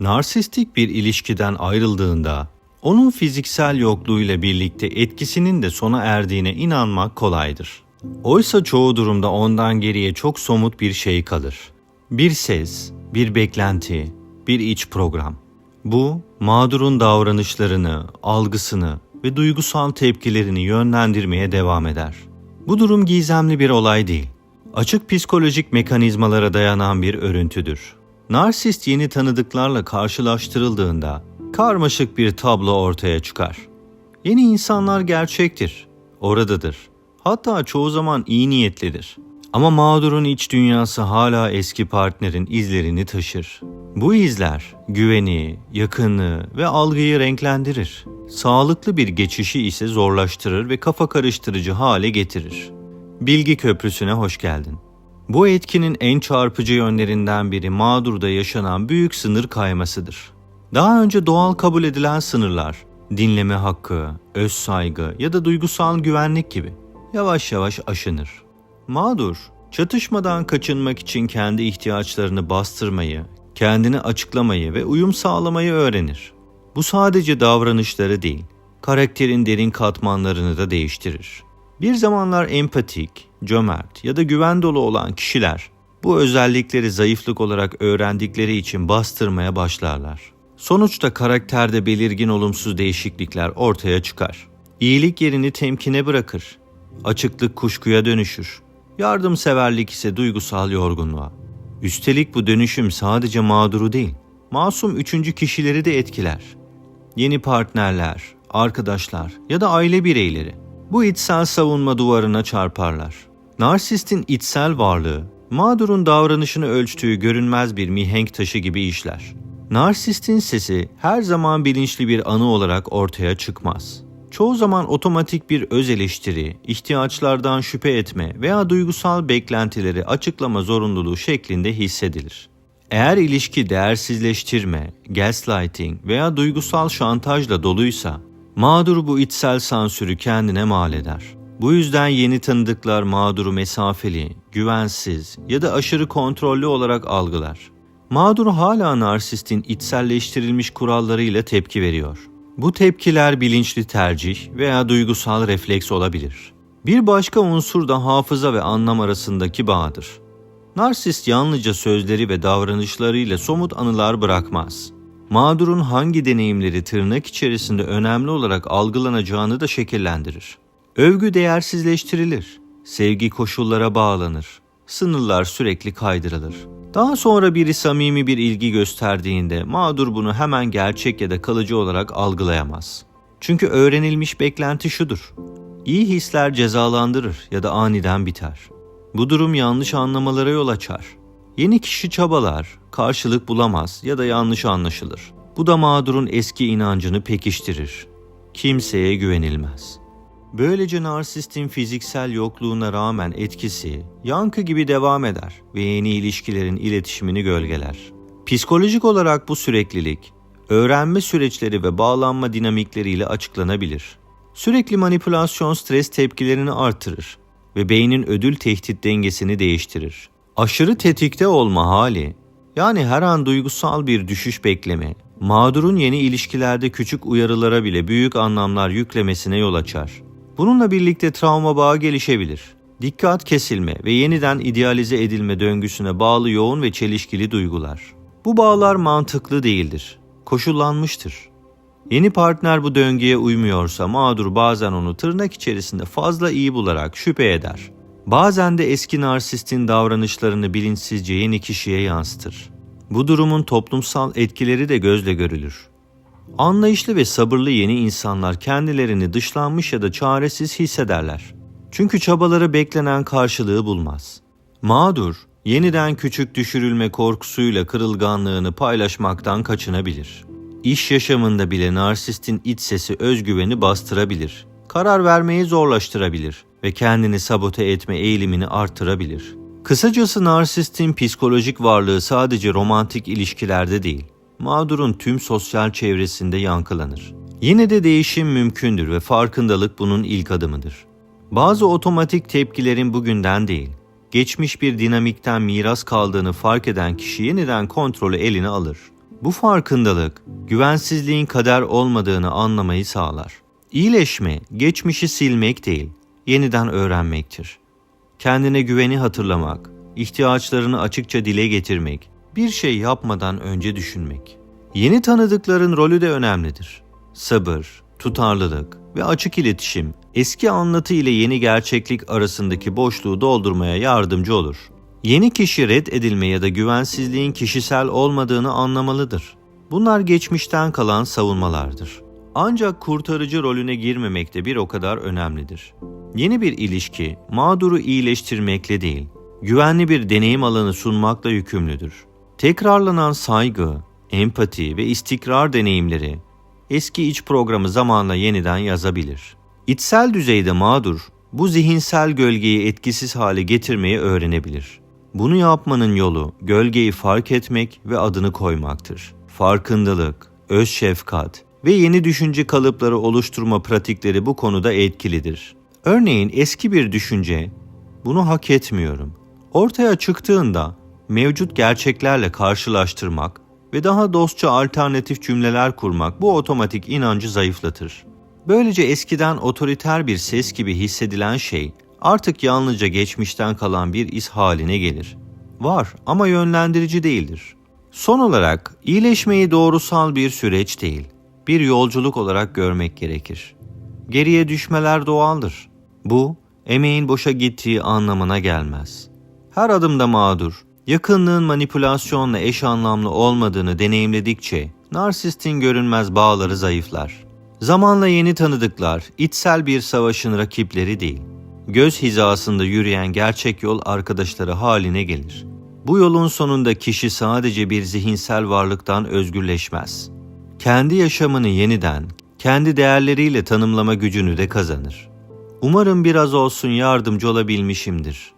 Narsistik bir ilişkiden ayrıldığında onun fiziksel yokluğuyla birlikte etkisinin de sona erdiğine inanmak kolaydır. Oysa çoğu durumda ondan geriye çok somut bir şey kalır. Bir ses, bir beklenti, bir iç program. Bu, mağdurun davranışlarını, algısını ve duygusal tepkilerini yönlendirmeye devam eder. Bu durum gizemli bir olay değil. Açık psikolojik mekanizmalara dayanan bir örüntüdür. Narsist yeni tanıdıklarla karşılaştırıldığında karmaşık bir tablo ortaya çıkar. Yeni insanlar gerçektir, oradadır. Hatta çoğu zaman iyi niyetlidir. Ama mağdurun iç dünyası hala eski partnerin izlerini taşır. Bu izler güveni, yakınlığı ve algıyı renklendirir. Sağlıklı bir geçişi ise zorlaştırır ve kafa karıştırıcı hale getirir. Bilgi köprüsüne hoş geldin. Bu etkinin en çarpıcı yönlerinden biri mağdurda yaşanan büyük sınır kaymasıdır. Daha önce doğal kabul edilen sınırlar, dinleme hakkı, öz saygı ya da duygusal güvenlik gibi yavaş yavaş aşınır. Mağdur, çatışmadan kaçınmak için kendi ihtiyaçlarını bastırmayı, kendini açıklamayı ve uyum sağlamayı öğrenir. Bu sadece davranışları değil, karakterin derin katmanlarını da değiştirir. Bir zamanlar empatik, cömert ya da güven dolu olan kişiler bu özellikleri zayıflık olarak öğrendikleri için bastırmaya başlarlar. Sonuçta karakterde belirgin olumsuz değişiklikler ortaya çıkar. İyilik yerini temkine bırakır. Açıklık kuşkuya dönüşür. Yardımseverlik ise duygusal yorgunluğa. Üstelik bu dönüşüm sadece mağduru değil, masum üçüncü kişileri de etkiler. Yeni partnerler, arkadaşlar ya da aile bireyleri bu içsel savunma duvarına çarparlar. Narsistin içsel varlığı, mağdurun davranışını ölçtüğü görünmez bir mihenk taşı gibi işler. Narsistin sesi her zaman bilinçli bir anı olarak ortaya çıkmaz. Çoğu zaman otomatik bir öz eleştiri, ihtiyaçlardan şüphe etme veya duygusal beklentileri açıklama zorunluluğu şeklinde hissedilir. Eğer ilişki değersizleştirme, gaslighting veya duygusal şantajla doluysa, mağdur bu içsel sansürü kendine mal eder. Bu yüzden yeni tanıdıklar mağduru mesafeli, güvensiz ya da aşırı kontrollü olarak algılar. Mağdur hala narsistin içselleştirilmiş kurallarıyla tepki veriyor. Bu tepkiler bilinçli tercih veya duygusal refleks olabilir. Bir başka unsur da hafıza ve anlam arasındaki bağdır. Narsist yalnızca sözleri ve davranışlarıyla somut anılar bırakmaz. Mağdurun hangi deneyimleri tırnak içerisinde önemli olarak algılanacağını da şekillendirir. Övgü değersizleştirilir, sevgi koşullara bağlanır, sınırlar sürekli kaydırılır. Daha sonra biri samimi bir ilgi gösterdiğinde mağdur bunu hemen gerçek ya da kalıcı olarak algılayamaz. Çünkü öğrenilmiş beklenti şudur. İyi hisler cezalandırır ya da aniden biter. Bu durum yanlış anlamalara yol açar. Yeni kişi çabalar, karşılık bulamaz ya da yanlış anlaşılır. Bu da mağdurun eski inancını pekiştirir. Kimseye güvenilmez. Böylece narsistin fiziksel yokluğuna rağmen etkisi yankı gibi devam eder ve yeni ilişkilerin iletişimini gölgeler. Psikolojik olarak bu süreklilik, öğrenme süreçleri ve bağlanma dinamikleriyle açıklanabilir. Sürekli manipülasyon stres tepkilerini artırır ve beynin ödül tehdit dengesini değiştirir. Aşırı tetikte olma hali, yani her an duygusal bir düşüş bekleme, mağdurun yeni ilişkilerde küçük uyarılara bile büyük anlamlar yüklemesine yol açar. Bununla birlikte travma bağı gelişebilir. Dikkat kesilme ve yeniden idealize edilme döngüsüne bağlı yoğun ve çelişkili duygular. Bu bağlar mantıklı değildir. Koşullanmıştır. Yeni partner bu döngüye uymuyorsa mağdur bazen onu tırnak içerisinde fazla iyi bularak şüphe eder. Bazen de eski narsistin davranışlarını bilinçsizce yeni kişiye yansıtır. Bu durumun toplumsal etkileri de gözle görülür. Anlayışlı ve sabırlı yeni insanlar kendilerini dışlanmış ya da çaresiz hissederler. Çünkü çabaları beklenen karşılığı bulmaz. Mağdur, yeniden küçük düşürülme korkusuyla kırılganlığını paylaşmaktan kaçınabilir. İş yaşamında bile narsistin iç sesi özgüveni bastırabilir. Karar vermeyi zorlaştırabilir ve kendini sabote etme eğilimini artırabilir. Kısacası narsistin psikolojik varlığı sadece romantik ilişkilerde değil, mağdurun tüm sosyal çevresinde yankılanır. Yine de değişim mümkündür ve farkındalık bunun ilk adımıdır. Bazı otomatik tepkilerin bugünden değil, geçmiş bir dinamikten miras kaldığını fark eden kişi yeniden kontrolü eline alır. Bu farkındalık, güvensizliğin kader olmadığını anlamayı sağlar. İyileşme, geçmişi silmek değil, yeniden öğrenmektir. Kendine güveni hatırlamak, ihtiyaçlarını açıkça dile getirmek, bir şey yapmadan önce düşünmek. Yeni tanıdıkların rolü de önemlidir. Sabır, tutarlılık ve açık iletişim eski anlatı ile yeni gerçeklik arasındaki boşluğu doldurmaya yardımcı olur. Yeni kişi red edilme ya da güvensizliğin kişisel olmadığını anlamalıdır. Bunlar geçmişten kalan savunmalardır. Ancak kurtarıcı rolüne girmemek de bir o kadar önemlidir. Yeni bir ilişki mağduru iyileştirmekle değil, güvenli bir deneyim alanı sunmakla yükümlüdür. Tekrarlanan saygı, empati ve istikrar deneyimleri eski iç programı zamanla yeniden yazabilir. İçsel düzeyde mağdur, bu zihinsel gölgeyi etkisiz hale getirmeyi öğrenebilir. Bunu yapmanın yolu gölgeyi fark etmek ve adını koymaktır. Farkındalık, öz şefkat ve yeni düşünce kalıpları oluşturma pratikleri bu konuda etkilidir. Örneğin eski bir düşünce, bunu hak etmiyorum. Ortaya çıktığında mevcut gerçeklerle karşılaştırmak ve daha dostça alternatif cümleler kurmak bu otomatik inancı zayıflatır. Böylece eskiden otoriter bir ses gibi hissedilen şey artık yalnızca geçmişten kalan bir iz haline gelir. Var ama yönlendirici değildir. Son olarak iyileşmeyi doğrusal bir süreç değil, bir yolculuk olarak görmek gerekir. Geriye düşmeler doğaldır. Bu, emeğin boşa gittiği anlamına gelmez. Her adımda mağdur, yakınlığın manipülasyonla eş anlamlı olmadığını deneyimledikçe narsistin görünmez bağları zayıflar. Zamanla yeni tanıdıklar içsel bir savaşın rakipleri değil, göz hizasında yürüyen gerçek yol arkadaşları haline gelir. Bu yolun sonunda kişi sadece bir zihinsel varlıktan özgürleşmez. Kendi yaşamını yeniden, kendi değerleriyle tanımlama gücünü de kazanır. Umarım biraz olsun yardımcı olabilmişimdir.